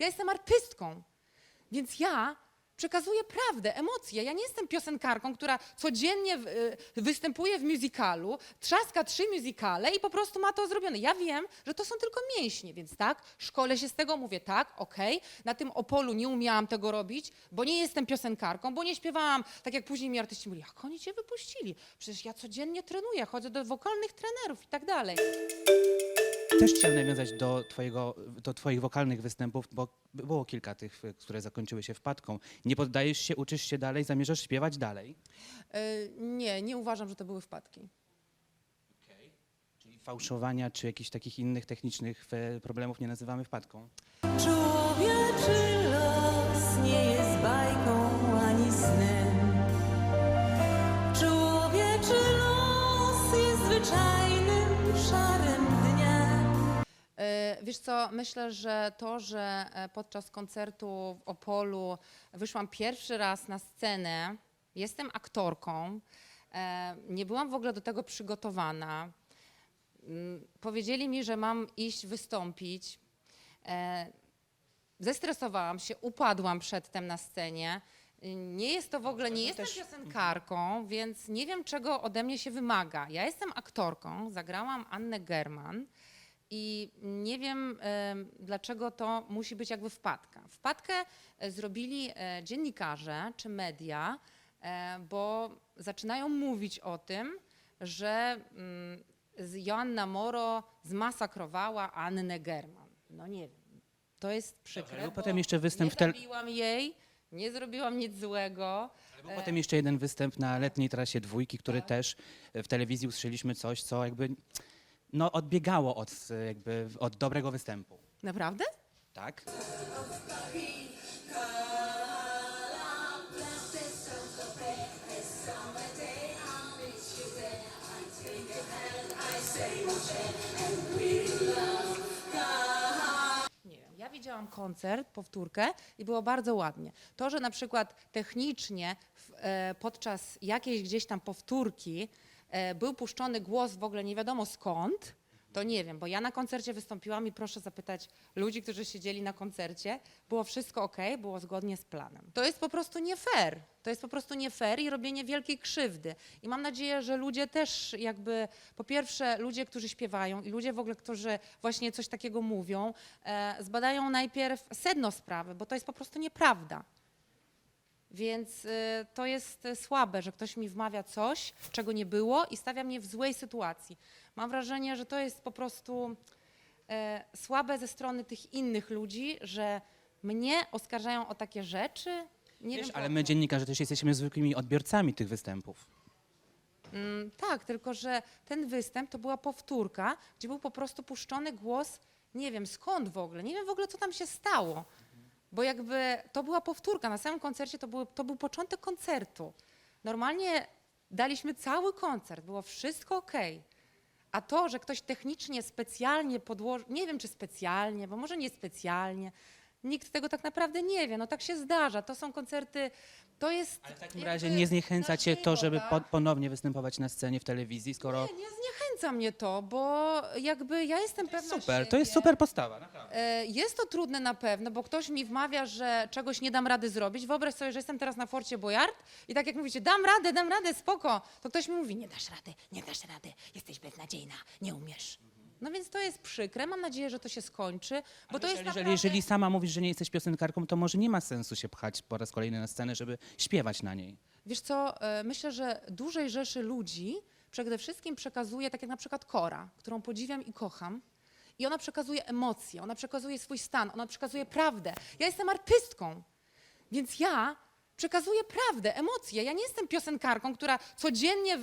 Ja jestem artystką, więc ja przekazuję prawdę, emocje. Ja nie jestem piosenkarką, która codziennie y, występuje w musicalu, trzaska trzy musicale i po prostu ma to zrobione. Ja wiem, że to są tylko mięśnie, więc tak, szkole się z tego, mówię tak, okej. Na tym Opolu nie umiałam tego robić, bo nie jestem piosenkarką, bo nie śpiewałam, tak jak później mi artyści mówili, jak oni cię wypuścili? Przecież ja codziennie trenuję, chodzę do wokalnych trenerów i tak dalej. Też chciałem nawiązać do, twojego, do twoich wokalnych występów, bo było kilka tych, które zakończyły się wpadką. Nie poddajesz się, uczysz się dalej, zamierzasz śpiewać dalej. Y, nie, nie uważam, że to były wpadki. Czyli fałszowania czy jakichś takich innych technicznych e, problemów nie nazywamy wpadką. Człowieczy los nie jest bajką ani snem. Człowieczy los jest zwyczajnym Wiesz co, myślę, że to, że e, podczas koncertu w Opolu wyszłam pierwszy raz na scenę, jestem aktorką, e, nie byłam w ogóle do tego przygotowana. Mm, Powiedzieli mi, że mam iść wystąpić. E, Zestresowałam się, upadłam przedtem na scenie. Nie jest to w ogóle, nie jestem piosenkarką, więc nie wiem, czego ode mnie się wymaga. Ja jestem aktorką, zagrałam Annę German i nie wiem, em, dlaczego to musi być jakby wpadka. Wpadkę e, zrobili e, dziennikarze czy media, e, bo zaczynają mówić o tym, że mm, Joanna Moro zmasakrowała Annę German. No nie wiem. To jest przykre. bo potem jeszcze występ nie w tel- jej, nie zrobiłam nic złego. Był potem jeszcze jeden występ na letniej trasie dwójki, który też e, w telewizji usłyszeliśmy coś, co jakby no, odbiegało od, jakby, od dobrego występu. Naprawdę? Tak? Nie wiem. Ja widziałam koncert, powtórkę i było bardzo ładnie. To, że na przykład technicznie w, e, podczas jakiejś gdzieś tam powtórki był puszczony głos w ogóle nie wiadomo skąd, to nie wiem, bo ja na koncercie wystąpiłam i proszę zapytać ludzi, którzy siedzieli na koncercie, było wszystko ok, było zgodnie z planem. To jest po prostu nie fair. To jest po prostu nie fair i robienie wielkiej krzywdy. I mam nadzieję, że ludzie też jakby, po pierwsze ludzie, którzy śpiewają i ludzie w ogóle, którzy właśnie coś takiego mówią, e, zbadają najpierw sedno sprawy, bo to jest po prostu nieprawda. Więc y, to jest y, słabe, że ktoś mi wmawia coś, czego nie było i stawia mnie w złej sytuacji. Mam wrażenie, że to jest po prostu e, słabe ze strony tych innych ludzi, że mnie oskarżają o takie rzeczy. Nie Wiesz, wiem, ale po my co. dziennikarze też jesteśmy zwykłymi odbiorcami tych występów. Mm, tak, tylko że ten występ to była powtórka, gdzie był po prostu puszczony głos, nie wiem skąd w ogóle, nie wiem w ogóle co tam się stało. Bo jakby to była powtórka, na samym koncercie to, to był początek koncertu. Normalnie daliśmy cały koncert, było wszystko ok. A to, że ktoś technicznie specjalnie podłożył, nie wiem czy specjalnie, bo może nie specjalnie, nikt tego tak naprawdę nie wie, no tak się zdarza, to są koncerty, to jest... Ale w takim razie nie zniechęca cię to, żeby po, ponownie występować na scenie w telewizji, skoro... Nie, nie zniechęca mnie to, bo jakby ja jestem pewna Super, siebie. to jest super postawa, naprawdę. E, Jest to trudne na pewno, bo ktoś mi wmawia, że czegoś nie dam rady zrobić. Wyobraź sobie, że jestem teraz na Forcie Boyard i tak jak mówicie, dam radę, dam radę, spoko, to ktoś mi mówi, nie dasz rady, nie dasz rady, jesteś beznadziejna, nie umiesz. No więc to jest przykre, mam nadzieję, że to się skończy, bo to jest jeżeli, naprawdę... jeżeli sama mówisz, że nie jesteś piosenkarką, to może nie ma sensu się pchać po raz kolejny na scenę, żeby śpiewać na niej. Wiesz co, e, myślę, że dużej rzeszy ludzi przede wszystkim przekazuje, tak jak na przykład Kora, którą podziwiam i kocham. I ona przekazuje emocje, ona przekazuje swój stan, ona przekazuje prawdę. Ja jestem artystką, więc ja przekazuję prawdę, emocje. Ja nie jestem piosenkarką, która codziennie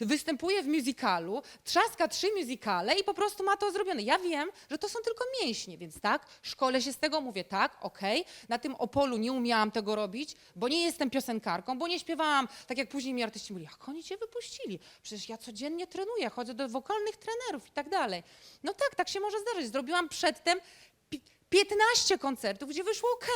y, występuje w musicalu, trzaska trzy musicale i po prostu ma to zrobione. Ja wiem, że to są tylko mięśnie, więc tak, szkole się z tego, mówię tak, okej. Na tym Opolu nie umiałam tego robić, bo nie jestem piosenkarką, bo nie śpiewałam, tak jak później mi artyści mówili, jak oni cię wypuścili? Przecież ja codziennie trenuję, chodzę do wokalnych trenerów i tak dalej. No tak, tak się może zdarzyć. Zrobiłam przedtem 15 koncertów, gdzie wyszło ok.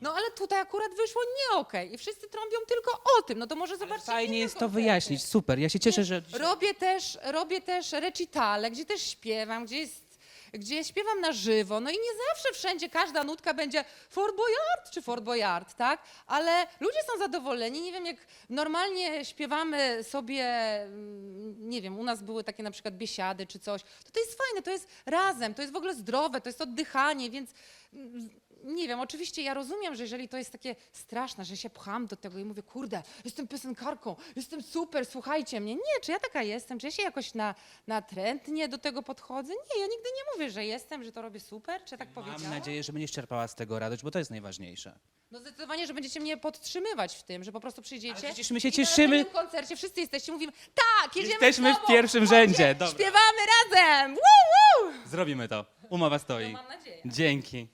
No ale tutaj akurat wyszło nie ok. I wszyscy trąbią tylko o tym. No to może zobaczcie Fajnie inne jest to koncerty. wyjaśnić, super. Ja się cieszę, że... Robię też, robię też recitale, gdzie też śpiewam, gdzie jest gdzie śpiewam na żywo, no i nie zawsze wszędzie każda nutka będzie Fort Boyard czy Fort Boyard, tak? Ale ludzie są zadowoleni, nie wiem, jak normalnie śpiewamy sobie, mm, nie wiem, u nas były takie na przykład biesiady czy coś, to to jest fajne, to jest razem, to jest w ogóle zdrowe, to jest oddychanie, więc mm, nie wiem, oczywiście ja rozumiem, że jeżeli to jest takie straszne, że się pcham do tego i mówię, kurde, jestem piosenkarką, jestem super, słuchajcie mnie. Nie, czy ja taka jestem, czy ja się jakoś na, natrętnie do tego podchodzę? Nie, ja nigdy nie mówię, że jestem, że to robię super, czy ja tak powiedziałam. Mam nadzieję, że będziesz czerpała z tego radość, bo to jest najważniejsze. No zdecydowanie, że będziecie mnie podtrzymywać w tym, że po prostu przyjdziecie. Ale przecież my się i na cieszymy. następnym koncercie wszyscy jesteście, mówimy, tak, jedziemy Jesteśmy z w pierwszym chodźcie, rzędzie, dobra. Śpiewamy razem, woo, woo! Zrobimy to. Umowa No stoi. mam nadzieję. Dzięki.